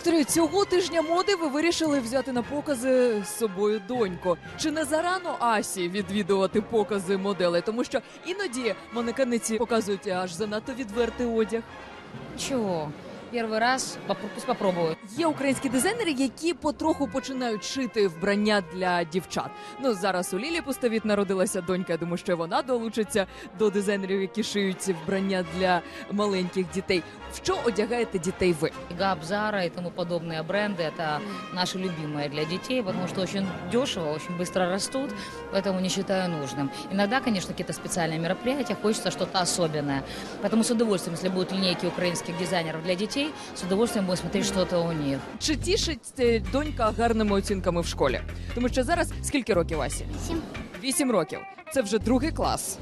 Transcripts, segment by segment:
Вікторію, цього тижня моди ви вирішили взяти на покази з собою доньку. Чи не зарано Асі відвідувати покази моделей? Тому що іноді манекениці показують аж занадто відвертий одяг. Чего? Первый раз, попро- пусть попробуют. Є українські дизайнери, які потроху починають шити вбрання для дівчат. Ну зараз у Лілі Пустовіт народилася донька. Я думаю, що й вона долучиться до дизайнерів, які шиють вбрання для маленьких дітей. В що одягаєте дітей ви? Габ, Зара и тому подобные бренды – это наши любимые для детей, потому что очень дешево, очень быстро растут, поэтому не считаю нужным. Иногда, конечно, какие-то специальные мероприятия, хочется что-то особенное. Поэтому с удовольствием, если будут линейки украинских дизайнеров для детей, с удовольствием будем смотреть что-то у них. Чи тішить е, донька гарними оцінками в школі? Тому що зараз скільки років Асі? Сім. Вісім років. Це вже другий клас.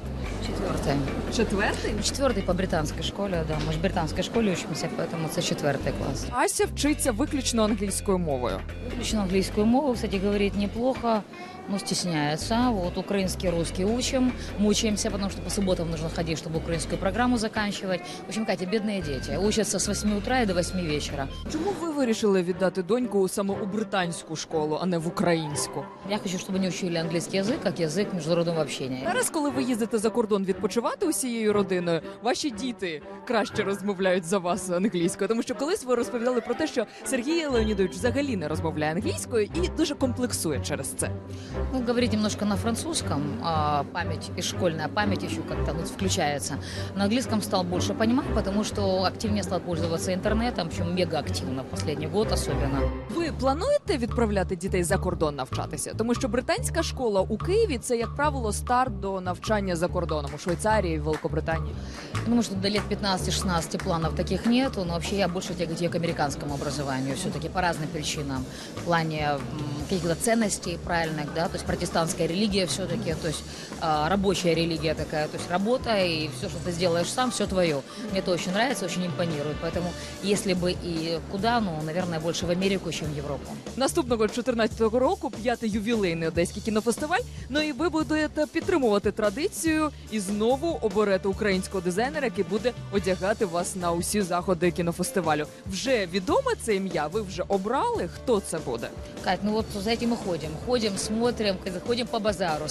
Четвертый. Четвертий? Четвертый по британской школе, да. Мы же в британской школе учимся, поэтому это четвертый класс. Ася вчиться виключно англійською мовою. Выключено английскую мову, кстати, говорит неплохо, но стесняется. Вот украинский, русский учим, мучаемся, потому что по субботам нужно ходить, чтобы украинскую программу заканчивать. В общем, Катя, бедные дети. Учатся с 8 утра и до 8 вечера. Чому ви вирішили віддати доньку саме у британську школу, а не в українську? Я хочу, чтобы они учили английский язык, как язык международного общения. Зараз, коли ви їздите за кордон відпочивати усією родиною, ваші діти краще розмовляють за вас англійською, тому що колись ви розповідали про те, що Сергій Леонідович взагалі не розмовляє англійською і дуже комплексує через це. Ну, говорить немножко на французском, а память и школьная память еще как-то ну, включается. На английском стал больше понимать, потому что активнее стал пользоваться интернетом, причем мега активно последний год особенно. Ви плануєте відправляти дітей за кордон навчатися? Тому що британська школа у Києві це, як правило, старт до навчання за кордоном у Швейцарии, в Великобритании? Думаю, что до лет 15-16 планов таких нету, но вообще я больше тяготею к американскому образованию все-таки по разным причинам. В плане каких-то ценностей правильных, да, то есть протестантская религия все-таки, то есть а, рабочая религия такая, то есть работа и все, что ты сделаешь сам, все твое. Мне это очень нравится, очень импонирует, поэтому если бы и куда, ну, наверное, больше в Америку, чем в Европу. Наступного 14-го року п'ятий ювілейний одеський кінофестиваль. Ну і ви будете підтримувати традицію і знову оберете українського дизайнера, який буде одягати вас на усі заходи кінофестивалю. Вже відоме це ім'я. Ви вже обрали, хто це буде? Кать, ну вот за этим и ходим. Ходим, смотрим, ходим по базару,